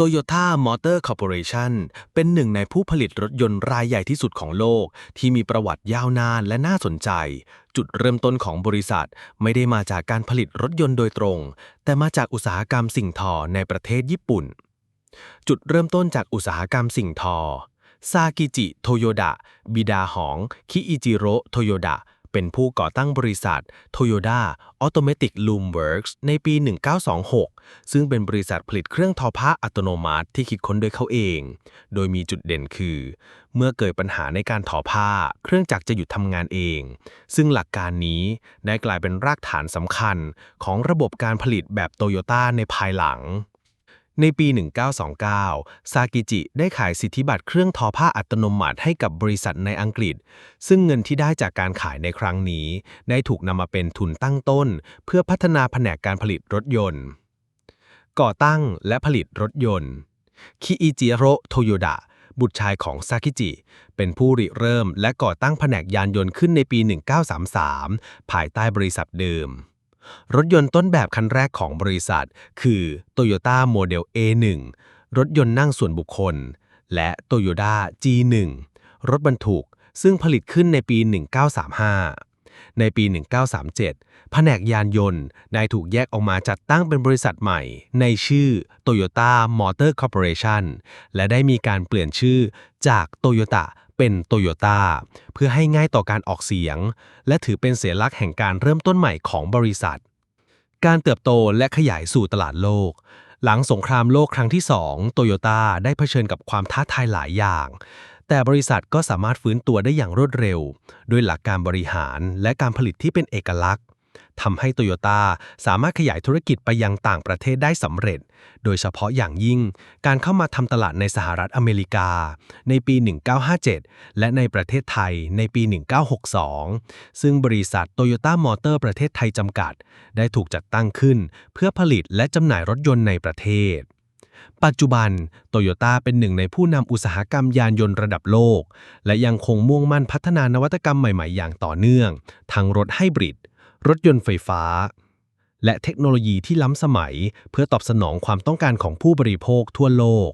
Toyota Motor Corporation เป็นหนึ่งในผู้ผลิตรถยนต์รายใหญ่ที่สุดของโลก ที่มีประวัติยาวนานและน่าสนใจ จุดเริ่มต้นของบริษัทไม่ได้มาจากการผลิตรถยนต์โดยตรง แต่มาจากอุตสาหกรรมสิ่งทอในประเทศญี่ปุ่น จุดเริ่มต้นจากอุตสาหกรรมสิ่งทอซากิจิโตโยดะบิดาของคิอิจิโร่โตโยดะ เป็นผู้ก่อตั้งบริษัท Toyota Automatic Loom Works ในปี 1926 ซึ่งเป็นบริษัทผลิตเครื่องทอผ้าอัตโนมัติที่คิดค้นโดยเขาเอง โดยมีจุดเด่นคือ เมื่อเกิดปัญหาในการทอผ้า เครื่องจักรจะหยุดทำงานเอง ซึ่งหลักการนี้ได้กลายเป็นรากฐานสำคัญของระบบการผลิตแบบโตโยต้าในภายหลัง ในปี 1929 ซากิจิได้ขายสิทธิบัตรเครื่องทอผ้าอัตโนมัติให้กับบริษัทในอังกฤษ ซึ่งเงินที่ได้จากการขายในครั้งนี้ ได้ถูกนำมาเป็นทุนตั้งต้น เพื่อพัฒนาแผนกการผลิตรถยนต์ ก่อตั้งและผลิตรถยนต์ คิอิจิโร่โตโยดะบุตรชายของซากิจิ เป็นผู้ริเริ่มและก่อตั้งแผนกยานยนต์ขึ้นในปี 1933 ภายใต้บริษัทเดิม รถยนต์ต้นแบบคันแรกของบริษัท คือ Toyota Model A1 รถยนต์นั่งส่วนบุคคล และ Toyota G1 รถบรรทุก ซึ่งผลิตขึ้นในปี 1935 ในปี 1937 แผนกยานยนต์ได้ถูกแยกออกมาจัดตั้งเป็นบริษัทใหม่ ในชื่อ Toyota Motor Corporation และได้มีการเปลี่ยนชื่อจาก Toyota เป็นโตโยต้าเพื่อให้ง่ายต่อการออกเสียง และถือเป็นเสียลักษณ์แห่งการเริ่มต้นใหม่ของบริษัท การเติบโตและขยายสู่ตลาดโลก หลังสงครามโลกครั้งที่2โตโยต้าได้เผชิญกับความท้าทายหลายอย่าง แต่บริษัทก็สามารถฟื้นตัวได้อย่างรวดเร็ว ด้วยหลักการบริหารและการผลิตที่เป็นเอกลักษณ์ ทำให้โตโยต้าสามารถขยายธุรกิจไปยังต่างประเทศได้สำเร็จ โดยเฉพาะอย่างยิ่ง การเข้ามาทำตลาดในสหรัฐอเมริกา ในปี 1957 และในประเทศไทยในปี 1962 ซึ่งบริษัทโตโยต้ามอเตอร์ประเทศไทยจำกัด ได้ถูกจัดตั้งขึ้น เพื่อผลิตและจำหน่ายรถยนต์ในประเทศปัจจุบันโตโยต้าเป็นหนึ่งในผู้นำอุตสาหกรรมยานยนต์ระดับโลก และยังคงมุ่งมั่นพัฒนานวัตกรรมใหม่ ๆ อย่างต่อเนื่อง ทั้งรถไฮบริด รถยนต์ไฟฟ้า และเทคโนโลยีที่ล้ำสมัยเพื่อตอบสนองความต้องการของผู้บริโภคทั่วโลก